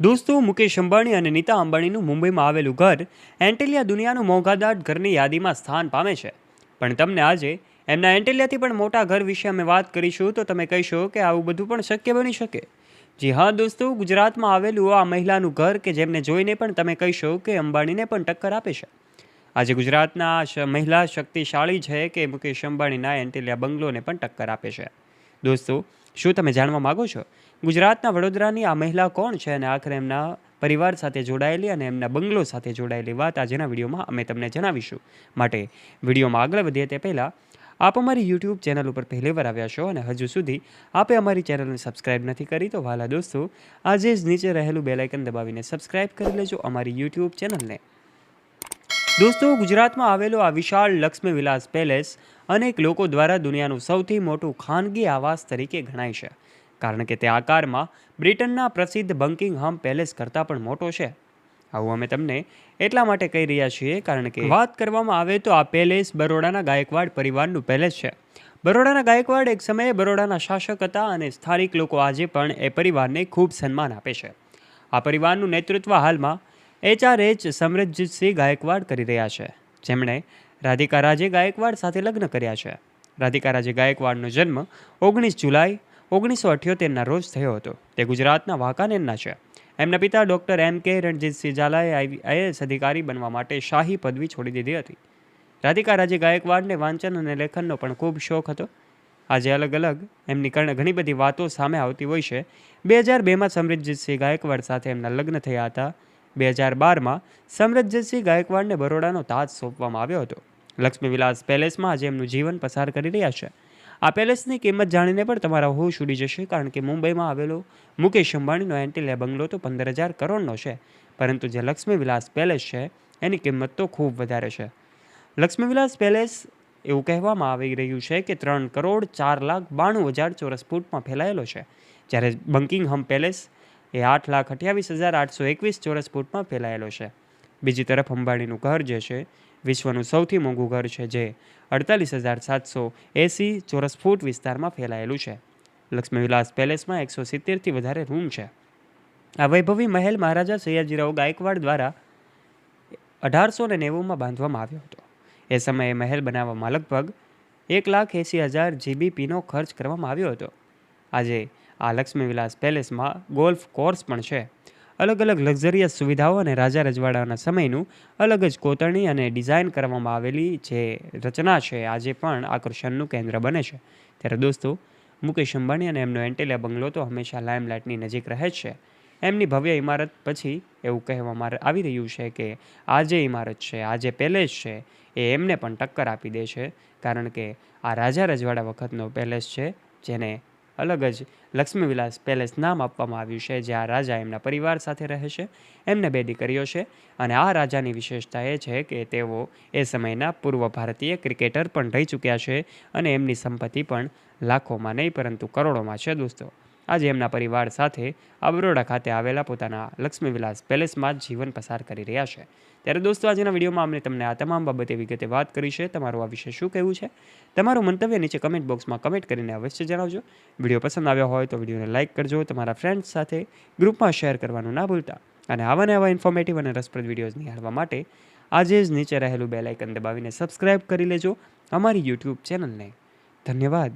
દોસ્તો મુકેશ અંબાણી અને નીતા અંબાણીનું મુંબઈમાં આવેલું ઘર એન્ટેલિયા દુનિયાનું મોંઘાદાટ ઘરની યાદીમાં સ્થાન પામે છે. પણ તમને આજે એમના એન્ટેલિયાથી પણ મોટા ઘર વિશે અમે વાત કરીશું તો તમે કહીશો કે આવું બધું પણ શક્ય બની શકે? જી હા દોસ્તો, ગુજરાતમાં આવેલું આ મહિલાનું ઘર કે જેમને જોઈને પણ તમે કહીશો કે અંબાણીને પણ ટક્કર આપે છે. આજે ગુજરાતના મહિલા શક્તિશાળી છે કે મુકેશ અંબાણીના એન્ટેલિયા બંગલોને પણ ટક્કર આપે છે. દોસ્તો, શું તમે જાણવા માગો છો? ગુજરાતના વડોદરાની આ મહિલા કોણ છે? અને આખરે એમના પરિવાર સાથે જોડાયેલી અને એમના બંગલો સાથે જોડાયેલી વાત આજના વિડીયોમાં અમે તમને જણાવીશું. માટે વિડીયોમાં આગળ વધીએ તે પહેલાં, આપ અમારી યુટ્યુબ ચેનલ ઉપર પહેલી વાર આવ્યા છો અને હજુ સુધી આપે અમારી ચેનલને સબસ્ક્રાઇબ નથી કરી, તો વાલા દોસ્તો, આજે જ નીચે રહેલું બેલાઇકન દબાવીને સબસ્ક્રાઇબ કરી લેજો અમારી યુટ્યુબ ચેનલને. દોસ્તો, ગુજરાતમાં આવેલો આ વિશાળ લક્ષ્મી વિલાસ પેલેસ અનેક લોકો દ્વારા દુનિયાનું સૌથી મોટું ખાનગી આવાસ તરીકે ગણાય છે. કારણ કે તે આકારમાં બ્રિટનના પ્રસિદ્ધ બંકિંગહામ પેલેસ કરતાં પણ મોટો છે. આવું અમે તમને એટલા માટે કહી રહ્યા છીએ કારણ કે વાત કરવામાં આવે તો આ પેલેસ બરોડાના ગાયકવાડ પરિવારનું પેલેસ છે. બરોડાના ગાયકવાડ એક સમયે બરોડાના શાસક હતા અને સ્થાનિક લોકો આજે પણ એ પરિવારને ખૂબ સન્માન આપે છે. આ પરિવારનું નેતૃત્વ હાલમાં એચઆરએચ સમરજીતસિંહ ગાયકવાડ કરી રહ્યા છે. જેમણે રાધિકા રાજે ગાયકવાડ સાથે લગ્ન કર્યા છે. રાધિકા રાજે ગાયકવાડનો જન્મ ઓગણીસ જુલાઈ ઓગણીસો અઠ્યોતેરના રોજ થયો હતો. તે ગુજરાતના વાંકાનેરના છે. એમના પિતા ડૉક્ટર એમ કે રણજીતસિંહ ઝાલાએ આઈએએસ અધિકારી બનવા માટે શાહી પદવી છોડી દીધી હતી. રાધિકા રાજે ગાયકવાડને વાંચન અને લેખનનો પણ ખૂબ શોખ હતો. આજે અલગ અલગ એમની ઘણી બધી વાતો સામે આવતી હોય છે. બે હજાર બેમાં સમૃદ્ધજીતસિંહ ગાયકવાડ સાથે એમના લગ્ન થયા હતા. બે હજાર બારમાં સમૃદ્ધજીતસિંહ ગાયકવાડને બરોડાનો તાજ સોંપવામાં આવ્યો હતો. લક્ષ્મી વિલાસ પેલેસમાં આજે એમનું જીવન પસાર કરી રહ્યા છે. આ પેલેસની કિંમત જાણીને પણ તમારા હોશ ઉડી જશે, કારણ કે મુંબઈમાં આવેલો મુકેશ અંબાણીનો એન્ટિલિયા બંગલો તો પંદર હજાર કરોડનો છે, પરંતુ જે લક્ષ્મી વિલાસ પેલેસ છે, એની કિંમત તો ખૂબ વધારે છે. લક્ષ્મી વિલાસ પેલેસ એવું કહેવામાં આવી રહ્યું છે કે ત્રણ કરોડ ચાર લાખ બાણું હજાર ચોરસ ફૂટમાં ફેલાયેલો છે, જ્યારે બંકિંગહમ પેલેસ એ આઠ લાખ અઠ્યાવીસ હજાર આઠસો એકવીસ ચોરસ ફૂટમાં ફેલાયેલો છે. બીજી તરફ અંબાણીનું ઘર જે છે, વિશ્વનું સૌથી મોંઘું ઘર છે જે અડતાલીસ હજાર સાતસો એંસી ચોરસ ફૂટ વિસ્તારમાં ફેલાયેલું છે. લક્ષ્મી વિલાસ પેલેસમાં એકસો સિત્તેરથી વધારે રૂમ છે. આ વૈભવી મહેલ મહારાજા સયાજીરાવ ગાયકવાડ દ્વારા અઢારસો ને નેવુંમાં બાંધવામાં આવ્યો હતો. એ સમયે મહેલ બનાવવામાં લગભગ એક લાખ એંસી હજાર જીબીપીનો ખર્ચ કરવામાં આવ્યો હતો. આજે આ લક્ષ્મી વિલાસ પેલેસમાં ગોલ્ફ કોર્સ પણ છે. અલગ અલગ લક્ઝરિયસ સુવિધાઓ અને રાજા રજવાડાના સમયનું અલગ જ કોતરણી અને ડિઝાઇન કરવામાં આવેલી જે રચના છે, આજે પણ આકર્ષણનું કેન્દ્ર બને છે. ત્યારે દોસ્તો, મુકેશ અંબાણી અને એમનો એન્ટેલિયા બંગલો તો હંમેશા લાઇમલાઇટની નજીક રહે છે. એમની ભવ્ય ઇમારત પછી એવું કહેવામાં આવી રહ્યું છે કે આ જે ઇમારત છે, આ જે પેલેસ છે, એ એમને પણ ટક્કર આપી દે છે. કારણ કે આ રાજા રજવાડા વખતનો પેલેસ છે, જેને અલગ જ લક્ષ્મી વિલાસ પેલેસ નામ આપવામાં આવ્યું છે જ્યાં રાજા એમના પરિવાર સાથે રહે છે, એમને બે દીકરીઓ છે અને આ રાજાની વિશેષતા એ છે કે તેઓ એ સમયના પૂર્વ ભારતીય ક્રિકેટર પણ રહી ચૂક્યા છે અને એમની સંપત્તિ પણ લાખોમાં નહીં, પરંતુ કરોડોમાં છે દોસ્તો. આજે એમના પરિવાર સાથે આ બરોડા ખાતે આવેલા પોતાના લક્ષ્મી વિલાસ પેલેસમાં જ જીવન પસાર કરી રહ્યા છે. ત્યારે દોસ્તો, આજના વિડીયોમાં અમને તમને આ તમામ બાબતે વિગતે વાત કરી છે. તમારું આ વિશે શું કહેવું છે? તમારું મંતવ્ય નીચે કમેન્ટ બોક્સમાં કમેન્ટ કરીને અવશ્ય જણાવજો. વીડિયો પસંદ આવ્યો હોય તો વિડીયોને લાઇક કરજો. તમારા ફ્રેન્ડ્સ સાથે ગ્રુપમાં શેર કરવાનું ના ભૂલતા. અને આવા ને આવા ઇન્ફોર્મેટિવ અને રસપ્રદ વિડીયોઝ નિહાળવા માટે આજે જ નીચે રહેલું બેલાઇકન દબાવીને સબસ્ક્રાઇબ કરી લેજો અમારી યુટ્યુબ ચેનલને. ધન્યવાદ.